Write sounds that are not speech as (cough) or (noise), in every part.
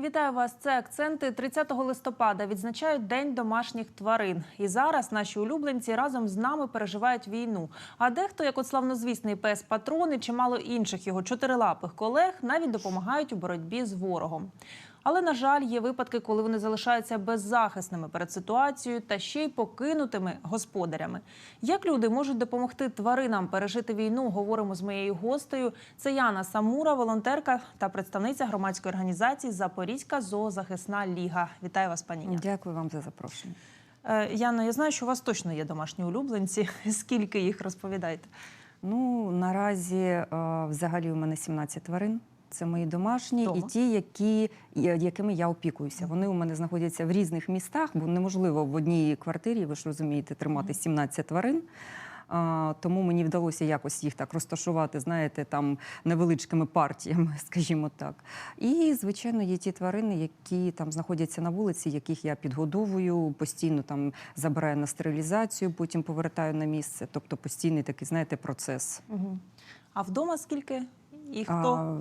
Вітаю вас. Це акценти 30 листопада. Відзначають День домашніх тварин. І зараз наші улюбленці разом з нами переживають війну. А дехто, як от славнозвісний пес патрон і чимало інших його чотирилапих колег, навіть допомагають у боротьбі з ворогом. Але на жаль, є випадки, коли вони залишаються беззахисними перед ситуацією та ще й покинутими господарями. Як люди можуть допомогти тваринам пережити війну? Говоримо з моєю гостею. Це Яна Самура, волонтерка та представниця громадської організації Запорізька зоозахисна ліга. Вітаю вас, пані. Яна. Дякую вам за запрошення. Е, Яно, я знаю, що у вас точно є домашні улюбленці. (laughs) Скільки їх розповідайте? Ну наразі е, взагалі у мене 17 тварин. Це мої домашні Дома? і ті, які, якими я опікуюся. Вони у мене знаходяться в різних містах, бо неможливо в одній квартирі, ви ж розумієте, тримати 17 тварин. А, тому мені вдалося якось їх так розташувати, знаєте, там невеличкими партіями, (laughs) скажімо так. І, звичайно, є ті тварини, які там знаходяться на вулиці, яких я підгодовую, постійно там забираю на стерилізацію, потім повертаю на місце. Тобто постійний такий, знаєте, процес. Угу. А вдома скільки? І хто? А,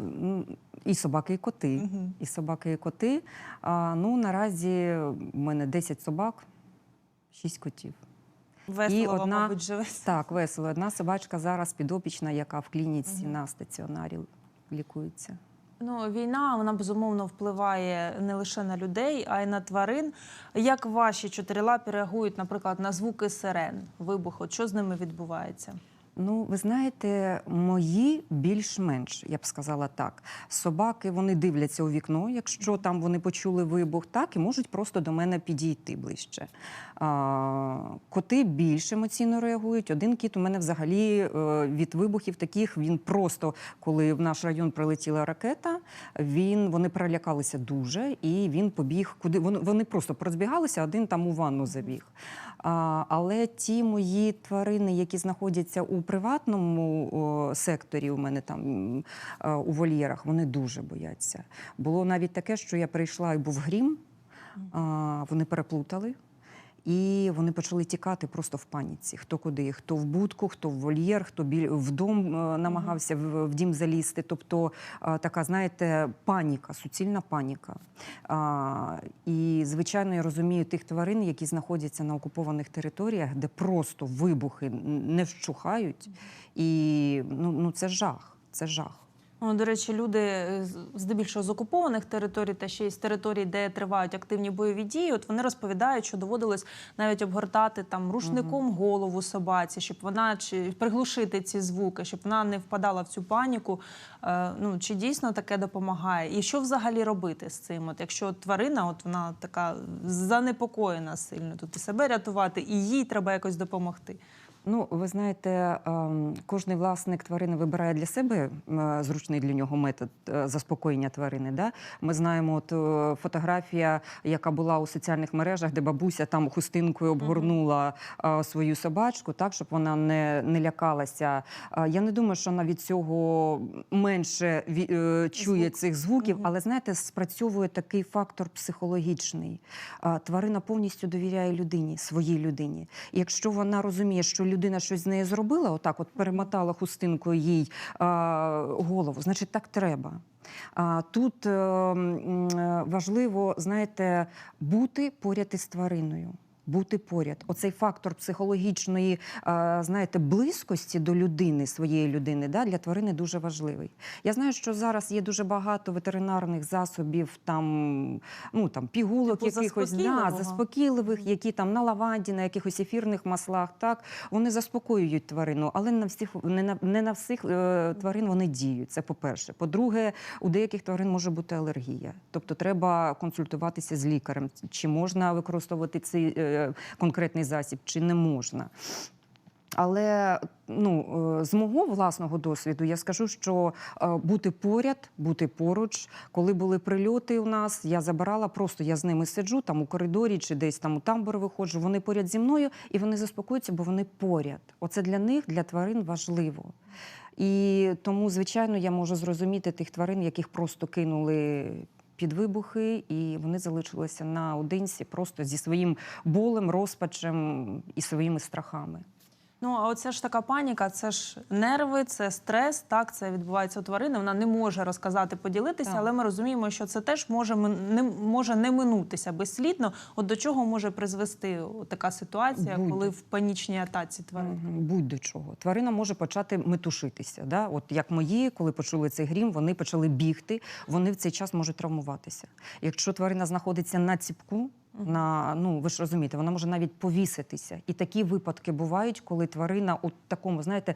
і собаки, і коти. Мгм. І собаки, і коти. А, ну, наразі в мене 10 собак, 6 котів. Весело, і одна- мабуть, живеться. Так, весело. Одна собачка зараз підопічна, яка в клініці Мгм. на стаціонарі лікується. Ну, війна вона безумовно впливає не лише на людей, а й на тварин. Як ваші чотирилапі реагують, наприклад, на звуки сирен, вибуху? Що з ними відбувається? Ну, ви знаєте, мої більш-менш, я б сказала так. Собаки вони дивляться у вікно, якщо там вони почули вибух, так і можуть просто до мене підійти ближче. А, коти більш емоційно реагують. Один кіт у мене взагалі е, від вибухів таких він просто, коли в наш район прилетіла ракета, він вони перелякалися дуже, і він побіг куди. Вони, вони просто порозбігалися, один там у ванну забіг. А, але ті мої тварини, які знаходяться у приватному секторі, у мене там е, у вольєрах, вони дуже бояться. Було навіть таке, що я прийшла і був грім, вони переплутали. І вони почали тікати просто в паніці. Хто куди, хто в будку, хто в вольєр, хто біль в дом е, намагався в, в дім залізти. Тобто е, така, знаєте, паніка, суцільна паніка. А, і звичайно, я розумію тих тварин, які знаходяться на окупованих територіях, де просто вибухи не вщухають. І ну, ну це жах. Це жах. Ну, до речі, люди е, здебільшого з окупованих територій та ще й з територій, де тривають активні бойові дії. От вони розповідають, що доводилось навіть обгортати там рушником голову собаці, щоб вона чи приглушити ці звуки, щоб вона не впадала в цю паніку. Е, ну чи дійсно таке допомагає? І що взагалі робити з цим? От якщо тварина, от вона така занепокоєна сильно, тут і себе рятувати, і їй треба якось допомогти. Ну, ви знаєте, ем, кожний власник тварини вибирає для себе е, зручний для нього метод е, заспокоєння тварини. Да? Ми знаємо, от е, фотографія, яка була у соціальних мережах, де бабуся там хустинкою обгорнула свою собачку, так щоб вона не, не лякалася. Я не думаю, що вона від цього менше ві- чує Звук. цих звуків, але знаєте, спрацьовує такий фактор психологічний. Тварина повністю довіряє людині, своїй людині. І якщо вона розуміє, що людина щось з нею зробила, отак, от перемотала хустинкою їй голову, значить так треба. А, тут е, е, важливо, знаєте, бути поряд із твариною. Бути поряд, оцей фактор психологічної, знаєте, близькості до людини, своєї людини, да, для тварини дуже важливий. Я знаю, що зараз є дуже багато ветеринарних засобів, там, ну там пігулок, Типу якихось да, заспокійливих, які там на лаванді, на якихось ефірних маслах. Так вони заспокоюють тварину, але не на всіх не на не на всіх е, тварин вони діють. Це по-перше. По-друге, у деяких тварин може бути алергія. Тобто треба консультуватися з лікарем, чи можна використовувати цей е, конкретний засіб, чи не можна. Але ну, е, з мого власного досвіду я скажу, що е, бути поряд, бути поруч, коли були прильоти у нас, я забирала просто, я з ними сиджу там у коридорі чи десь там у тамбур виходжу. Вони поряд зі мною і вони заспокоюються, бо вони поряд. Оце для них, для тварин важливо. І тому, звичайно, я можу зрозуміти тих тварин, яких просто кинули. Під вибухи, і вони залишилися наодинці просто зі своїм болем, розпачем і своїми страхами. Ну, а оце ж така паніка, це ж нерви, це стрес. Так, це відбувається у тварини. Вона не може розказати, поділитися, Так. але ми розуміємо, що це теж може не може не минутися безслідно. От до чого може призвести така ситуація, Будь. коли в панічній атаці тварин? Будь-до чого. Тварина може почати метушитися. Да? От як мої, коли почули цей грім, вони почали бігти, вони в цей час можуть травмуватися. Якщо тварина знаходиться на ціпку, на, ну ви ж розумієте, вона може навіть повіситися. І такі випадки бувають, коли тварина у такому, знаєте,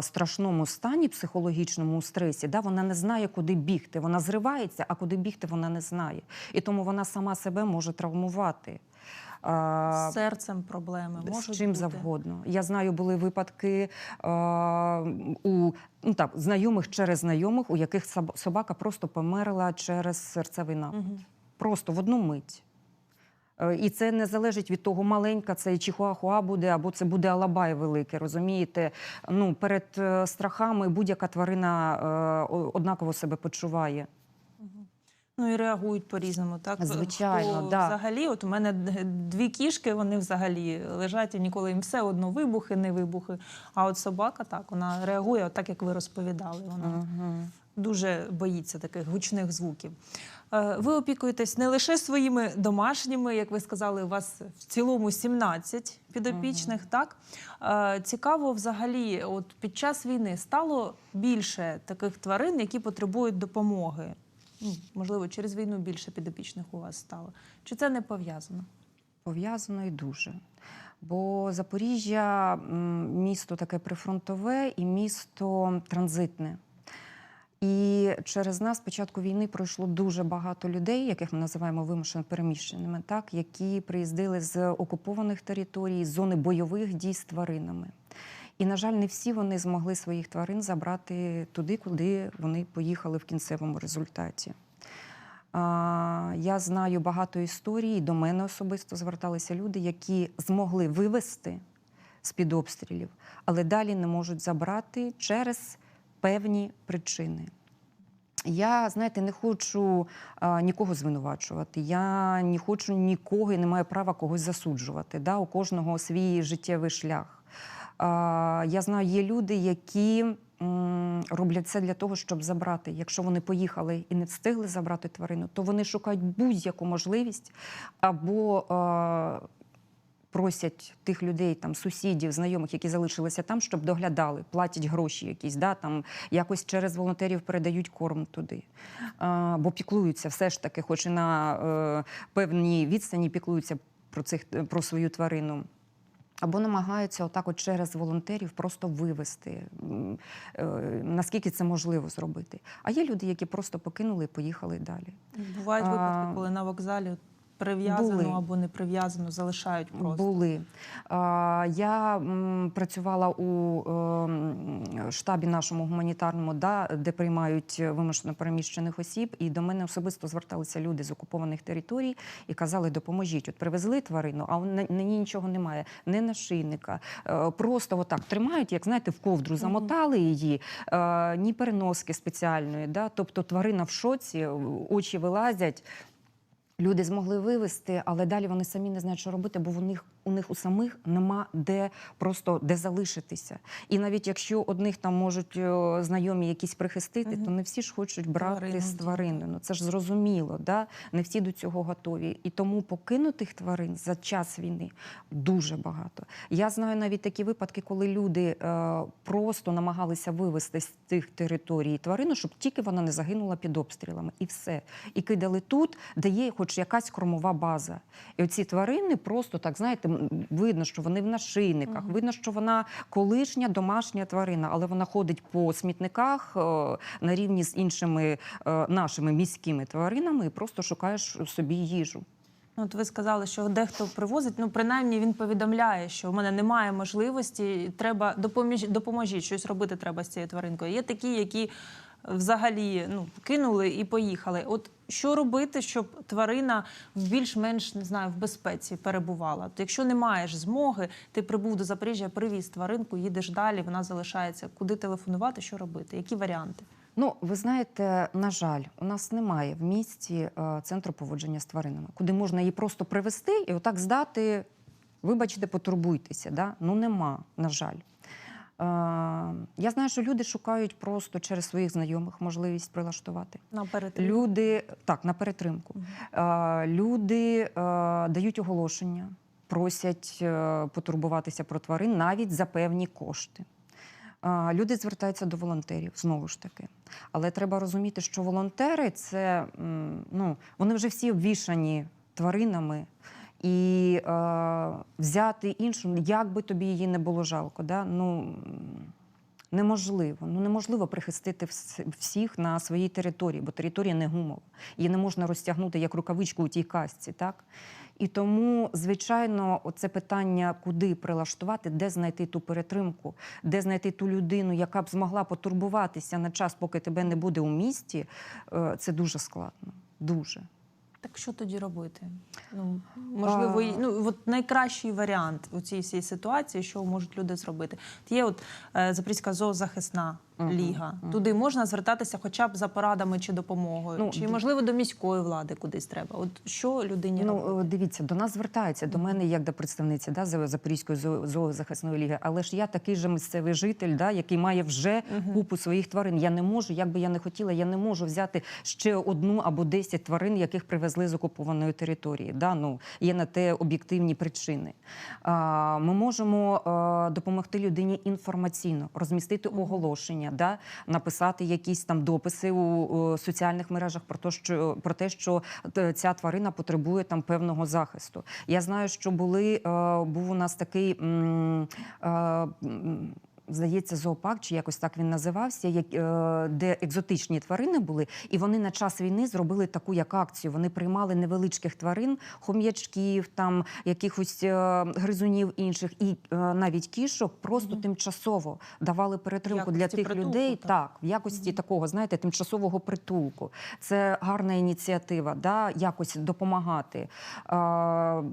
страшному стані, психологічному стресі, да, вона не знає, куди бігти. Вона зривається, а куди бігти вона не знає. І тому вона сама себе може травмувати. З серцем проблеми можуть з чим бути. завгодно. Я знаю, були випадки е, у ну так, знайомих через знайомих, у яких собака просто померла через серцевий напад. Мгм. Просто в одну мить. Е, І це не залежить від того, маленька це чихуахуа буде, або це буде алабай великий. Розумієте? Ну перед е, страхами будь-яка тварина е, однаково себе почуває. Ну і реагують по-різному, так Звичайно, Хто да. взагалі, от у мене дві кішки, вони взагалі лежать і ніколи їм все одно вибухи, не вибухи. А от собака так вона реагує, от так як ви розповідали. Вона Мгм. Дуже боїться таких гучних звуків. Е, Ви опікуєтесь не лише своїми домашніми, як ви сказали, у вас в цілому 17 підопічних. Так Е, цікаво, взагалі, от під час війни стало більше таких тварин, які потребують допомоги. Ну, можливо, через війну більше підопічних у вас стало. Чи це не пов'язано? Пов'язано і дуже. Бо Запоріжжя місто таке прифронтове і місто транзитне. І через нас з початку війни пройшло дуже багато людей, яких ми називаємо вимушено переміщеними, так, які приїздили з окупованих територій, з зони бойових дій з тваринами. І, на жаль, не всі вони змогли своїх тварин забрати туди, куди вони поїхали в кінцевому результаті. Я знаю багато історій, до мене особисто зверталися люди, які змогли вивезти з-під обстрілів, але далі не можуть забрати через певні причини. Я, знаєте, не хочу а, нікого звинувачувати. Я не хочу нікого і не маю права когось засуджувати. Да? У кожного свій життєвий шлях. А, я знаю, є люди, які м, роблять це для того, щоб забрати. Якщо вони поїхали і не встигли забрати тварину, то вони шукають будь-яку можливість або а, просять тих людей, там сусідів, знайомих, які залишилися там, щоб доглядали, платять гроші якісь, да, там якось через волонтерів передають корм туди. А, бо піклуються все ж таки, хоч і на е, певній відстані піклуються про цих про свою тварину. Або намагаються отак, от через волонтерів просто вивести, е, наскільки це можливо зробити. А є люди, які просто покинули і поїхали далі. Бувають А, випадки, коли на вокзалі прив'язано були. або не прив'язано, залишають просто. Були. Я працювала у ем, штабі нашому гуманітарному, де приймають вимушено переміщених осіб, і до мене особисто зверталися люди з окупованих територій і казали, допоможіть. От привезли тварину, а на ній нічого немає, не нашийника. Е, Просто отак тримають, як знаєте, в ковдру замотали її, е, ні переноски спеціальної. Да? Тобто тварина в шоці, очі вилазять. Люди змогли вивезти, але далі вони самі не знають, що робити, бо у них у них у самих нема де просто де залишитися. І навіть якщо одних там можуть е, знайомі якісь прихистити, Мгм. то не всі ж хочуть брати Тварину, з тварини. Ну це ж зрозуміло, да? не всі до цього готові. І тому покинутих тварин за час війни дуже багато. Я знаю навіть такі випадки, коли люди е, просто намагалися вивезти з тих територій тварину, щоб тільки вона не загинула під обстрілами, і все. І кидали тут, де є хоч якась кормова база. І оці тварини просто так знаєте, видно, що вони в нашийниках, видно, що вона колишня домашня тварина, але вона ходить по смітниках е, на рівні з іншими е, нашими міськими тваринами і просто шукаєш собі їжу. Ну, От ви сказали, що дехто привозить, ну принаймні він повідомляє, що в мене немає можливості, треба допоміж, допоможіть, щось робити треба з цією тваринкою. Є такі, які взагалі ну, кинули і поїхали. От що робити, щоб тварина в більш-менш не знаю в безпеці перебувала? От якщо не маєш змоги, ти прибув до Запоріжжя, привіз тваринку, їдеш далі, вона залишається. Куди телефонувати, що робити? Які варіанти? Ну, ви знаєте, на жаль, у нас немає в місті е, центру поводження з тваринами, куди можна її просто привезти і отак здати Вибачте, потурбуйтеся. Да? Ну нема, на жаль. Я знаю, що люди шукають просто через своїх знайомих можливість прилаштувати. На перетримку. Люди так на перетримку. Люди дають оголошення, просять е, потурбуватися про тварин навіть за певні кошти. Люди звертаються до волонтерів знову ж таки. Але треба розуміти, що волонтери це ну, вони вже всі обвішані тваринами. І е, взяти іншу, як би тобі її не було жалко, да? ну, неможливо. Ну, неможливо прихистити всіх на своїй території, бо територія не гумова. Її не можна розтягнути як рукавичку у тій касці. Так? І тому, звичайно, це питання, куди прилаштувати, де знайти ту перетримку, де знайти ту людину, яка б змогла потурбуватися на час, поки тебе не буде у місті, е, це дуже складно. Дуже. Так що тоді робити? Ну, можливо, А. ну, от найкращий варіант у цій всій ситуації, що можуть люди зробити. Є от е, Запорізька зоозахисна ліга. Туди можна звертатися хоча б за порадами чи допомогою. Ну, чи, можливо, до міської влади кудись треба. От що людині Ну, робити? е, дивіться, до нас звертаються, до мене як до представниці да, Запорізької зоозахисної ліги. Але ж я такий же місцевий житель, да, який має вже купу своїх тварин. Я не можу, як би я не хотіла, я не можу взяти ще одну або десять тварин, яких привезли з окупованої території. Да? Ну, є на те об'єктивні причини. А, ми можемо е, допомогти людині інформаційно, розмістити оголошення, да? написати якісь там дописи у, соціальних мережах про те, що про те, що е, ця тварина потребує там певного захисту. Я знаю, що були е, був у нас такий. Здається, зоопарк, чи якось так він називався, як, е, де екзотичні тварини були, і вони на час війни зробили таку як акцію. Вони приймали невеличких тварин, хом'ячків, там якихось е, гризунів інших, і е, навіть кішок просто Мгм. тимчасово давали перетримку для тих притулку, людей. так. Так, в якості такого, знаєте, тимчасового притулку. Це гарна ініціатива, да, якось допомагати. Е,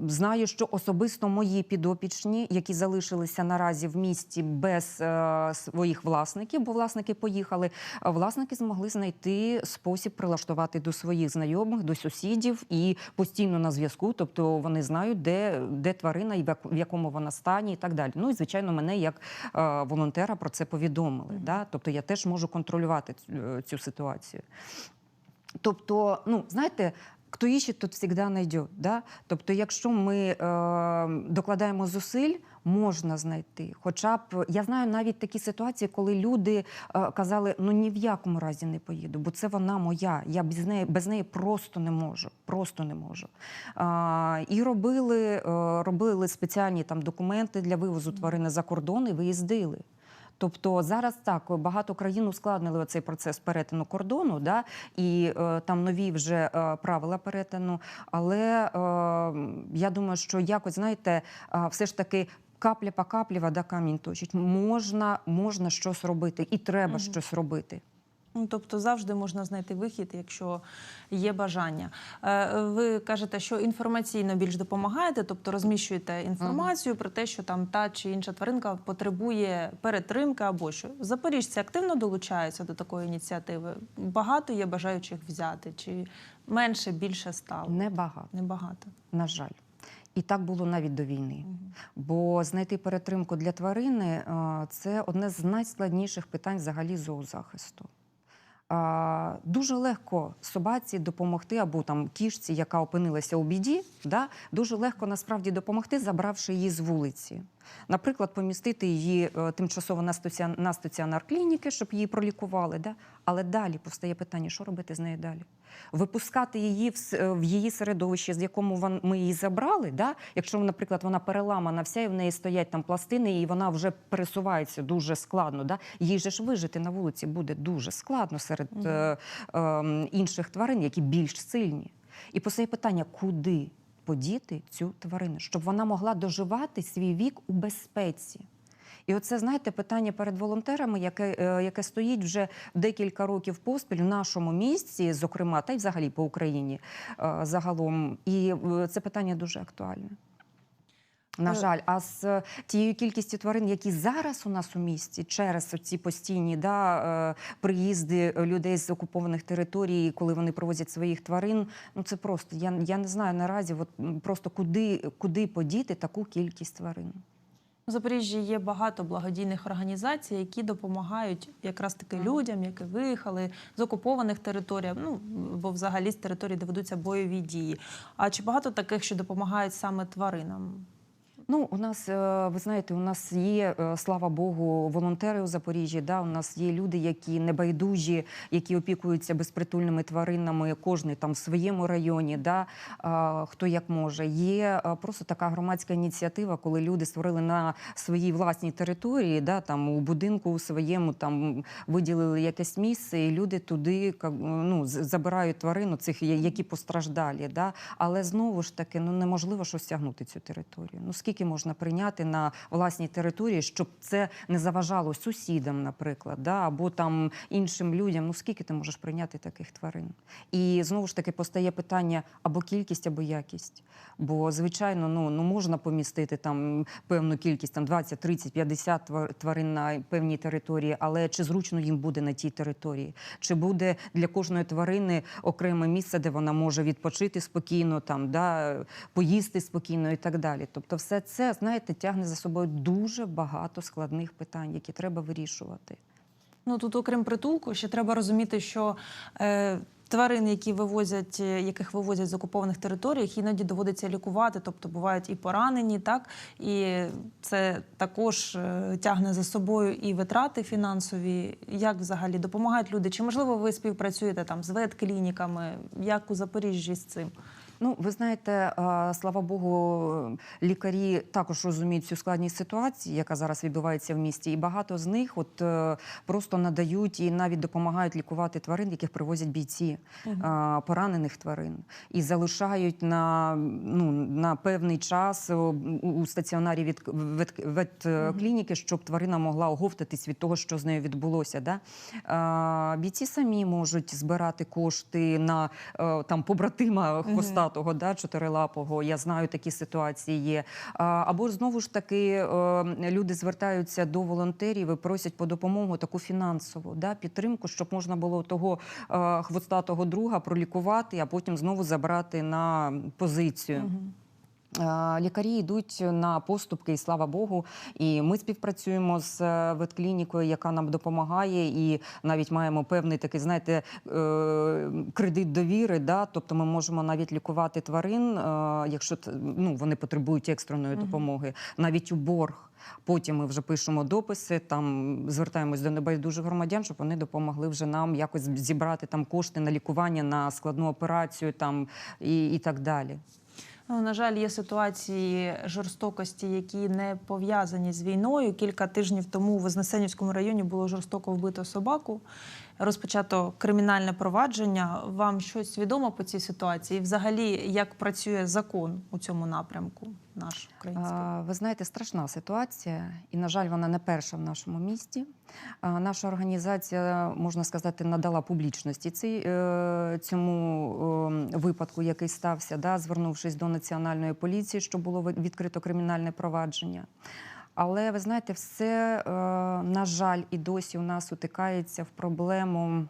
знаю, що особисто мої підопічні, які залишилися наразі в місті без своїх власників, бо власники поїхали, е, власники змогли знайти спосіб прилаштувати до своїх знайомих, до сусідів і постійно на зв'язку. Тобто вони знають, де, де тварина і в якому вона стані, і так далі. Ну і звичайно, мене як е, волонтера про це повідомили. Мгм. Да? Тобто я теж можу контролювати цю, е, цю ситуацію. Тобто, ну знаєте. Хто іще, тот завжди знайде. Да? Тобто, якщо ми е, докладаємо зусиль, можна знайти. Хоча б я знаю навіть такі ситуації, коли люди е, казали: ну ні в якому разі не поїду, бо це вона моя. Я без неї без неї просто не можу. Просто не можу. А, і робили, е, робили спеціальні там документи для вивозу тварини за кордон і виїздили. Тобто зараз так багато країн ускладнили цей процес перетину кордону, да, і е, там нові вже е, правила перетину. Але е, я думаю, що якось знаєте, е, все ж таки. Капля по каплі вода камінь точить. Можна, можна щось робити, і треба Мгм. щось робити. Ну, тобто завжди можна знайти вихід, якщо є бажання. Е, Ви кажете, що інформаційно більш допомагаєте, тобто розміщуєте інформацію про те, що там та чи інша тваринка потребує перетримки або що. Запоріжці активно долучаються до такої ініціативи. Багато є бажаючих взяти, чи менше, більше стало? Небагато, Небагато. на жаль. І так було навіть до війни. Бо знайти перетримку для тварини е, це одне з найскладніших питань взагалі зоозахисту. Дуже легко собаці допомогти або там кішці, яка опинилася у біді, да, дуже легко насправді допомогти, забравши її з вулиці. Наприклад, помістити її е, тимчасово на стаціонар клініки, щоб її пролікували. Да? Але далі постає питання, що робити з нею далі? Випускати її в, в її середовище, з якому ми її забрали. Да? Якщо, наприклад, вона переламана вся, і в неї стоять там пластини, і вона вже пересувається дуже складно. Да? Їй же ж вижити на вулиці буде дуже складно серед Мгм. е, е, інших тварин, які більш сильні. І постає питання, куди подіти цю тварину, щоб вона могла доживати свій вік у безпеці. І оце, знаєте, питання перед волонтерами, яке, е, яке стоїть вже декілька років поспіль в нашому місці, зокрема, та й взагалі по Україні е, загалом. І е, це питання дуже актуальне. На жаль, а з тією кількістю тварин, які зараз у нас у місті, через ці постійні да, приїзди людей з окупованих територій, коли вони привозять своїх тварин, ну це просто я, я не знаю наразі, от просто куди, куди подіти таку кількість тварин. У Запоріжжі є багато благодійних організацій, які допомагають якраз таки людям, які виїхали з окупованих територій, ну бо взагалі з території де ведуться бойові дії. А чи багато таких, що допомагають саме тваринам? Ну, у нас, е, ви знаєте, у нас є, е, слава Богу, волонтери у Запоріжжі. Да? У нас є люди, які небайдужі, які опікуються безпритульними тваринами, кожний там в своєму районі, да? хто як може. Є е, просто така громадська ініціатива, коли люди створили на своїй власній території, да? там у будинку у своєму там виділили якесь місце, і люди туди ну, забирають тварину, цих які постраждалі. Да? Але знову ж таки, ну неможливо ж осягнути цю територію. Ну скільки можна прийняти на власній території, щоб це не заважало сусідам, наприклад, да? або там іншим людям. Ну скільки ти можеш прийняти таких тварин? І знову ж таки постає питання або кількість, або якість. Бо звичайно, ну, ну можна помістити там певну кількість, там 20, 30, 50 тварин на певній території, але чи зручно їм буде на тій території? Чи буде для кожної тварини окреме місце, де вона може відпочити спокійно, там да поїсти спокійно і так далі? Тобто, все це знаєте, тягне за собою дуже багато складних питань, які треба вирішувати. Ну тут, окрім притулку, ще треба розуміти, що е, тварин, які вивозять, е, яких вивозять з окупованих територій, їх іноді доводиться лікувати, тобто бувають і поранені, так і це також е, тягне за собою і витрати фінансові. Як взагалі допомагають люди? Чи можливо ви співпрацюєте там з ветклініками? Як у Запоріжжі з цим? Ну, ви знаєте, слава Богу, лікарі також розуміють цю складність ситуації, яка зараз відбувається в місті, і багато з них от е, просто надають і навіть допомагають лікувати тварин, яких привозять бійці, а, поранених тварин, і залишають на, ну, на певний час у, стаціонарі від вет, ветклініки, щоб тварина могла оговтатись від того, що з нею відбулося. Да? Бійці самі можуть збирати кошти на е, там побратима хвостатого, да, чотирилапого. Я знаю, такі ситуації є. Або знову ж таки е, люди звертаються до волонтерів і просять по допомогу таку фінансову да, підтримку, щоб можна було того е, хвостатого друга пролікувати, а потім знову забрати на позицію. Мгм. Е, Лікарі йдуть на поступки, і слава Богу. І ми співпрацюємо з е, ветклінікою, яка нам допомагає, і навіть маємо певний такий, знаєте, е, кредит довіри. Да? Тобто ми можемо навіть лікувати тварин, якщо ну, вони потребують екстреної допомоги, навіть у борг. Потім ми вже пишемо дописи, там звертаємось до небайдужих громадян, щоб вони допомогли вже нам якось зібрати там кошти на лікування, на складну операцію там і, і так далі. Ну, на жаль, є ситуації жорстокості, які не пов'язані з війною. Кілька тижнів тому в Вознесенівському районі було жорстоко вбито собаку. Розпочато кримінальне провадження. Вам щось відомо по цій ситуації? І взагалі, як працює закон у цьому напрямку, наш український? Ви знаєте, страшна ситуація, і, на жаль, вона не перша в нашому місті. Наша організація, можна сказати, надала публічності цій, е, цьому випадку, який стався, да, звернувшись до національної поліції, що було відкрито кримінальне провадження. Але ви знаєте, все, е, на жаль, і досі у нас утикається в проблему.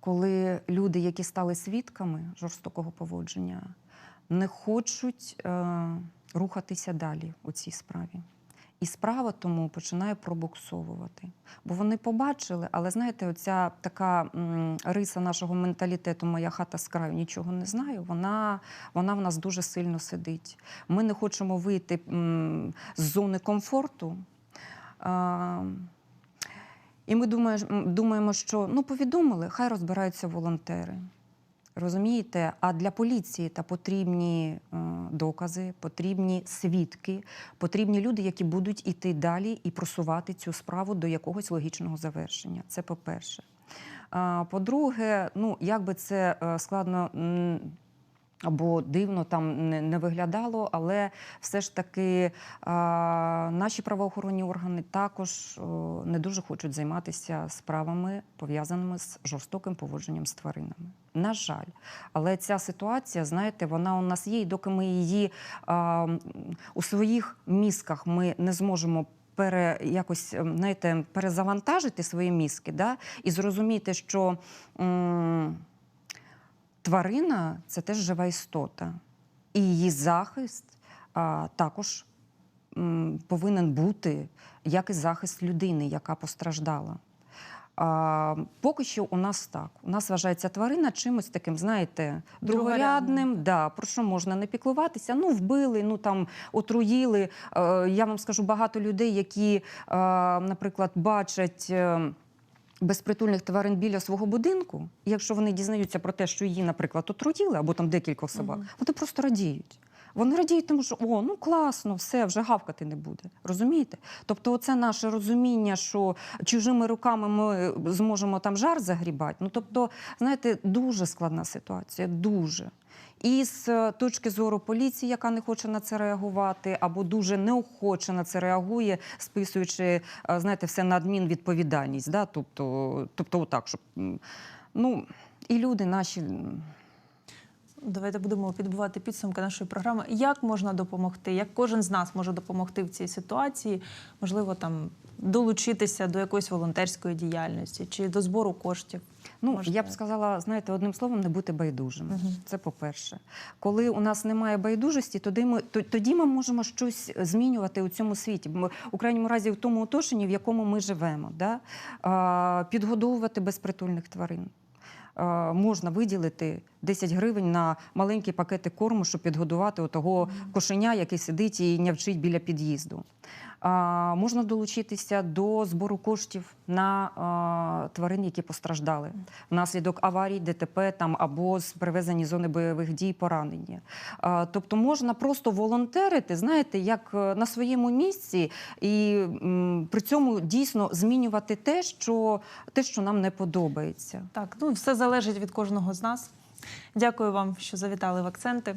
Коли люди, які стали свідками жорстокого поводження, не хочуть е, рухатися далі у цій справі. І справа тому починає пробуксовувати. Бо вони побачили, але знаєте, оця така риса нашого менталітету, моя хата з краю нічого не знаю, вона, вона в нас дуже сильно сидить. Ми не хочемо вийти з зони комфорту. І ми думаємо, що ну повідомили, хай розбираються волонтери. Розумієте, а для поліції та потрібні е, докази, потрібні свідки, потрібні люди, які будуть іти далі і просувати цю справу до якогось логічного завершення. Це по-перше. По-друге, ну як би це е, складно. Або дивно там не, виглядало, але все ж таки а, наші правоохоронні органи також не дуже хочуть займатися справами, пов'язаними з жорстоким поводженням з тваринами. На жаль, але ця ситуація, знаєте, вона у нас є, і доки ми її а, у своїх мізках ми не зможемо. Пере якось знаєте, перезавантажити свої мізки, да, і зрозуміти, що м, тварина це теж жива істота, і її захист а, також м, повинен бути як і захист людини, яка постраждала. А, поки що у нас так. У нас вважається тварина чимось таким, знаєте, Другорядним. Да, про що можна не піклуватися? Ну, вбили, ну там отруїли. Е, я вам скажу багато людей, які, е, наприклад, бачать. е, Безпритульних тварин біля свого будинку, якщо вони дізнаються про те, що її, наприклад, отруїли, або там декількох собак, Мгм. вони просто радіють. Вони радіють, тому що о, ну класно, все, вже гавкати не буде. Розумієте? Тобто, оце наше розуміння, що чужими руками ми зможемо там жар загрібати. Ну тобто, знаєте, дуже складна ситуація, дуже. І з е, точки зору поліції, яка не хоче на це реагувати, або дуже неохоче на це реагує, списуючи, е, знаєте, все на адмінвідповідальність. Да? Тобто, тобто, отак, щоб ну і люди наші. Давайте будемо підбивати підсумки нашої програми. Як можна допомогти? Як кожен з нас може допомогти в цій ситуації? Можливо, там долучитися до якоїсь волонтерської діяльності чи до збору коштів? Ну, Можна я б сказала, знаєте, одним словом, не бути байдужими. Мгм. Це по-перше. Коли у нас немає байдужості, тоді ми, тоді ми можемо щось змінювати у цьому світі. Ми, у крайньому разі, в тому оточенні, в якому ми живемо. Да? А, підгодовувати безпритульних тварин. А, можна виділити 10 гривень на маленькі пакети корму, щоб підгодувати отого кошеня, який сидить і нявчить біля під'їзду. Можна долучитися до збору коштів на тварин, які постраждали внаслідок аварій, ДТП там або з привезені зони бойових дій, поранені. Тобто можна просто волонтерити, знаєте, як е, на своєму місці, і при цьому дійсно змінювати те, що те, що нам не подобається. Так, ну все залежить від кожного з нас. Дякую вам, що завітали в акценти.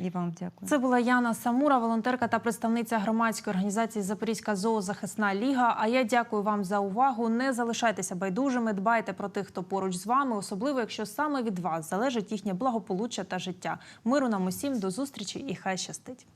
І вам дякую. Це була Яна Самура, волонтерка та представниця громадської організації Запорізька зоозахисна ліга. А я дякую вам за увагу. Не залишайтеся байдужими, дбайте про тих, хто поруч з вами, особливо якщо саме від вас залежить їхнє благополуччя та життя. Миру нам усім до зустрічі і хай щастить.